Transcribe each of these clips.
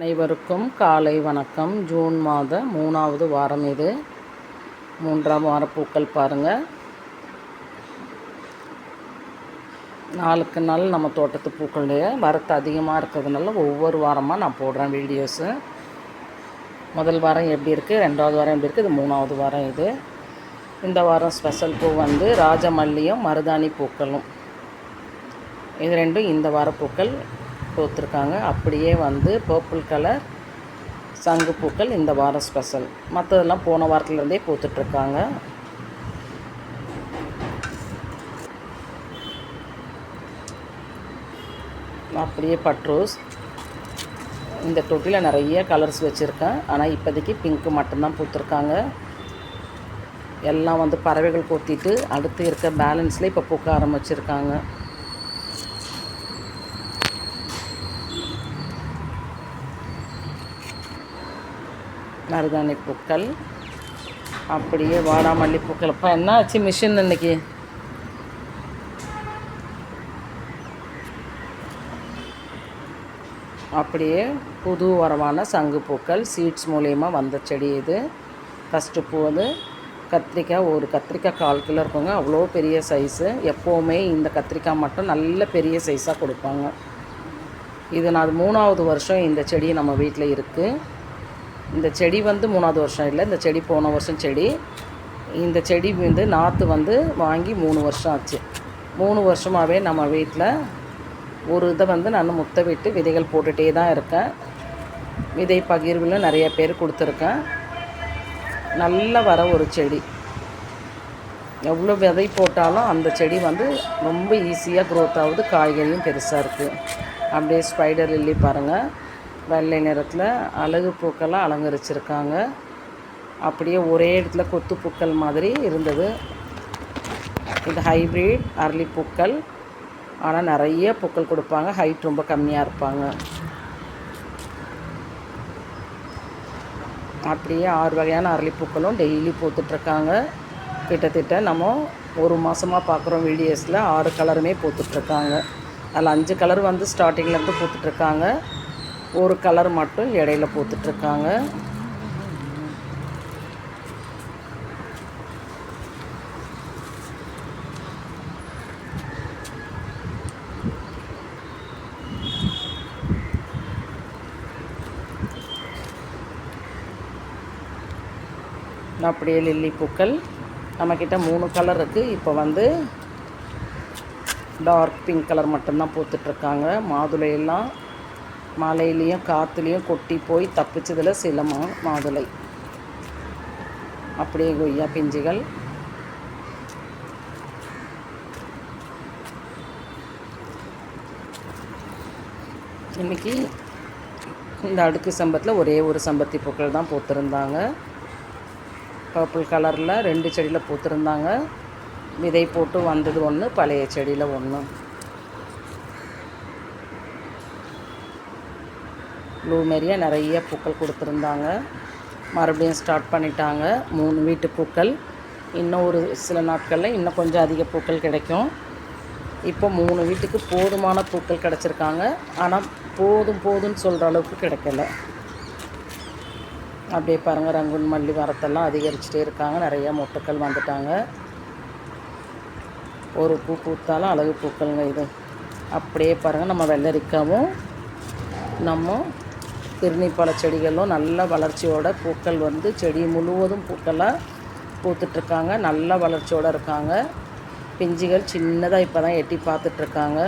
அனைவருக்கும் காலை வணக்கம். ஜூன் மாத மூணாவது வாரம் இது. மூன்றாம் வார பூக்கள் பாருங்கள் நாளுக்கு நாள் நம்ம தோட்டத்து பூக்களுடைய வரத்து அதிகமாக இருக்கிறதுனால ஒவ்வொரு வாரமாக நான் போடுறேன் வீடியோஸு முதல் வாரம் எப்படி இருக்குது ரெண்டாவது வாரம் எப்படி இருக்குது இது மூணாவது வாரம் இது. இந்த வாரம் ஸ்பெஷல் பூ வந்து ராஜமல்லியும் மருதாணி பூக்களும். இது ரெண்டும் இந்த வார பூக்கள். பூத்துருக்காங்க அப்படியே வந்து பர்பிள் கலர் சங்கு பூக்கள் இந்த வாரம் ஸ்பெஷல் மற்றதெல்லாம் போன வாரத்துலேருந்தே பூத்துட்ருக்காங்க. அப்படியே பட்ரோஸ் இந்த தொட்டியில் நிறைய கலர்ஸ் வச்சுருக்கேன். ஆனால் இப்போதைக்கு பிங்க்கு மட்டும்தான் பூத்துருக்காங்க. எல்லாம் வந்து பறவைகள் கொத்திட்டு அடுத்து இருக்க பேலன்ஸில் இப்போ பூக்க ஆரம்பிச்சிருக்காங்க. மருதாணி பூக்கள் அப்படியே வாடாமல்லி பூக்கள். இப்போ என்ன ஆச்சு மிஷின் இன்னைக்கு? அப்படியே புது உரமான சங்கு பூக்கள் சீட்ஸ் மூலயமா வந்த செடி இது. ஃபஸ்ட்டு பூ வந்து கத்திரிக்காய் ஒரு கத்திரிக்காய் கால் கிலோ இருக்குங்க. அவ்வளோ பெரிய சைஸு எப்போவுமே இந்த கத்திரிக்காய் மட்டும் நல்ல பெரிய சைஸாக கொடுப்பாங்க. இது நான் அது மூணாவது வருஷம் இந்த செடி நம்ம வீட்டில் இருக்குது இந்த செடி வந்து மூணாவது வருஷம் இல்லை. இந்த செடி போன வருஷம் செடி. இந்த செடி வந்து நாற்று வந்து வாங்கி மூணு வருஷம் ஆச்சு. மூணு வருஷமாகவே நம்ம வீட்டில் ஒரு இதை வந்து நான் முத்த விட்டு விதைகள் போட்டுகிட்டே தான் இருக்கேன். விதை பகிர்வில் நிறைய பேர் கொடுத்துருக்கேன். நல்ல வர ஒரு செடி. எவ்வளோ விதை போட்டாலும் அந்த செடி வந்து ரொம்ப ஈஸியாக க்ரோத் ஆகுது. காய்கறியும் பெருசாக இருக்குது அப்படியே ஸ்பைடர் லில்லி பாருங்கள் வெள்ளை நிறத்தில் அழகு பூக்கெல்லாம் அலங்கரிச்சிருக்காங்க. அப்படியே ஒரே இடத்துல கொத்து பூக்கள் மாதிரி இருந்தது. இது ஹைப்ரிட் அரளி பூக்கள். ஆனால் நிறைய பூக்கள் கொடுப்பாங்க. ஹைட் ரொம்ப கம்மியாக இருப்பாங்க. அப்படியே ஆறு வகையான அரளிப்பூக்களும் டெய்லி பூத்துட்ருக்காங்க. கிட்டத்தட்ட நம்ம ஒரு மாதமாக பார்க்குறோம் வீடியோஸில் ஆறு கலருமே பூத்துட்ருக்காங்க. அதில் அஞ்சு கலர் வந்து ஸ்டார்டிங்லேருந்து பூத்துட்ருக்காங்க. ஒரு கலர் மட்டும் இடையில பூத்துட்ருக்காங்க அப்படியே லில்லி பூக்கள். நம்மக்கிட்ட மூணு கலர் இருக்குது இப்போ வந்து டார்க் பிங்க் கலர் மட்டும்தான் பூத்துட்ருக்காங்க மாதுளையெல்லாம் மழையிலையும் காற்றுலேயும் கொட்டி போய் தப்பிச்சதில் சில மா மாதுளை. அப்படியே கொய்யா பிஞ்சுகள். இன்றைக்கி இந்த அடுக்கு சம்பத்தில் ஒரே ஒரு சம்பத்தி பூக்கள் தான் பூத்திருந்தாங்க. பர்பிள் கலரில் ரெண்டு செடியில் பூத்திருந்தாங்க. விதை போட்டு வந்தது ஒன்று பழைய செடியில் ஒன்று ப்ளூமெரியாக நிறைய பூக்கள் கொடுத்துருந்தாங்க. மறுபடியும் ஸ்டார்ட் பண்ணிட்டாங்க. மூணு வீட்டு பூக்கள். இன்னும் ஒரு சில நாட்களில் இன்னும் கொஞ்சம் அதிக பூக்கள் கிடைக்கும். இப்போ மூணு வீட்டுக்கு போதுமான பூக்கள் கிடச்சிருக்காங்க. ஆனால் போதும் போதும்னு சொல்கிற அளவுக்கு கிடைக்கல. அப்படியே பாருங்கள் ரங்குன் மல்லி மரத்தெல்லாம் அதிகரிச்சுட்டே இருக்காங்க. நிறைய மொட்டுக்கள் வந்துட்டாங்க. ஒரு பூ பூத்தாலும் அழகு பூக்கள்ங்க இது. அப்படியே பாருங்கள் நம்ம வெள்ளரிக்காவும் நம்ம திருநீப்பழ செடிகளும் நல்ல வளர்ச்சியோட பூக்கள் வந்து செடி முழுவதும் பூக்களாக பூத்துட்ருக்காங்க. நல்ல வளர்ச்சியோடு இருக்காங்க. பிஞ்சுகள் சின்னதாக இப்போ தான் எட்டி பார்த்துட்ருக்காங்க.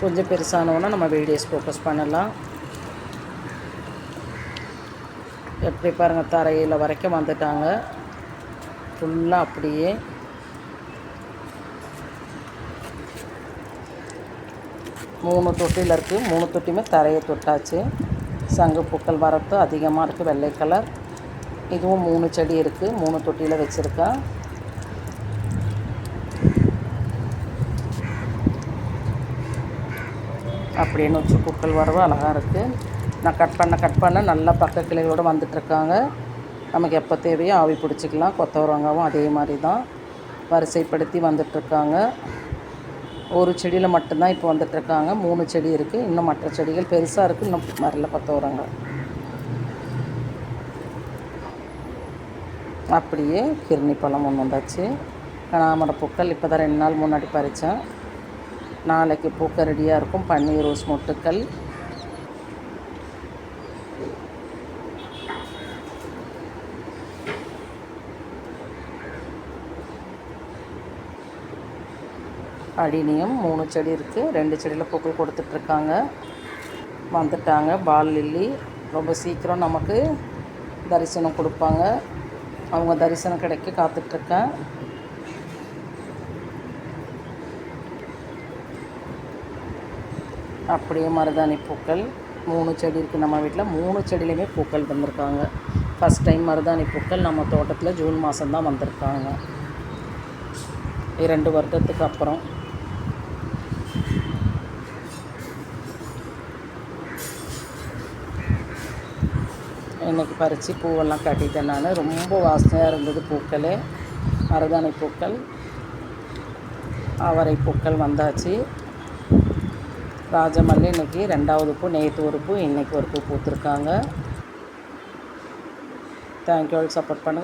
கொஞ்சம் பெருசானவொன்னா நம்ம வீடியோஸ் ஃபோக்கஸ் பண்ணலாம். எப்படி பாருங்கள் தரையில் வரைக்கும் வந்துட்டாங்க. ஃபுல்லாக அப்படியே. மூணு தொட்டியில் இருக்குது மூணு தொட்டியுமே தரையை தொட்டாச்சு. சங்கு பூக்கள் வரத்து அதிகமாக இருக்குது வெள்ளை கலர். இதுவும் மூணு செடி இருக்குது மூணு தொட்டியில் வச்சுருக்கேன் அப்படியே நொச்சி பூக்கள் வரவு அழகாக இருக்குது நான் கட் பண்ண கட் பண்ண நல்லா பக்க கிளைகளோடு வந்துட்டுருக்காங்க. நமக்கு எப்போ தேவையோ ஆவி பிடிச்சிக்கலாம். கொத்தவரங்காவும் அதே மாதிரி தான். வரிசைப்படுத்தி வந்துட்டுருக்காங்க. ஒரு செடியில் மட்டும்தான் இப்போ வந்துட்டுருக்காங்க. மூணு செடி இருக்குது இன்னும் மற்ற செடிகள் பெருசாக இருக்குது இன்னும் வரல பத்தோரங்க அப்படியே கிருணி பழம் ஒன்று வந்தாச்சு. கனாமர பூக்கள் இப்போ தான் ரெண்டு நாள் முன்னாடி பறித்தேன் நாளைக்கு பூக்க ரெடியாக இருக்கும். பன்னீர் ரோஸ் மொட்டுக்கள். அடினியம் மூணு செடி இருக்குது ரெண்டு செடியில் பூக்கள் கொடுத்துட்ருக்காங்க. வந்துட்டாங்க. பால் லில்லி. ரொம்ப சீக்கிரம் நமக்கு தரிசனம் கொடுப்பாங்க. அவங்க தரிசனம் கிடைக்க காத்துட்ருக்கேன். அப்படியே மருதாணி பூக்கள். மூணு செடி இருக்குது நம்ம வீட்டில் மூணு செடியிலையுமே பூக்கள் வந்திருக்காங்க. ஃபஸ்ட் டைம் மருதாணி பூக்கள் நம்ம தோட்டத்தில் ஜூன் மாதம்தான் வந்திருக்காங்க. இரண்டு வருடத்துக்கு அப்புறம். இன்னைக்கு பறித்து பூவெல்லாம் கட்டிட்டேன் நான். ரொம்ப வாசனையாக இருந்தது பூக்கள். மருதாணி பூக்கள் அவரை பூக்கள் வந்தாச்சு. ராஜமல்லி இன்னைக்கு ரெண்டாவது பூ நேற்று ஒரு பூ இன்றைக்கி ஒரு பூ பூத்துருக்காங்க. தேங்க்யூ ஆல் சப்போர்ட் பண்ணுங்கள்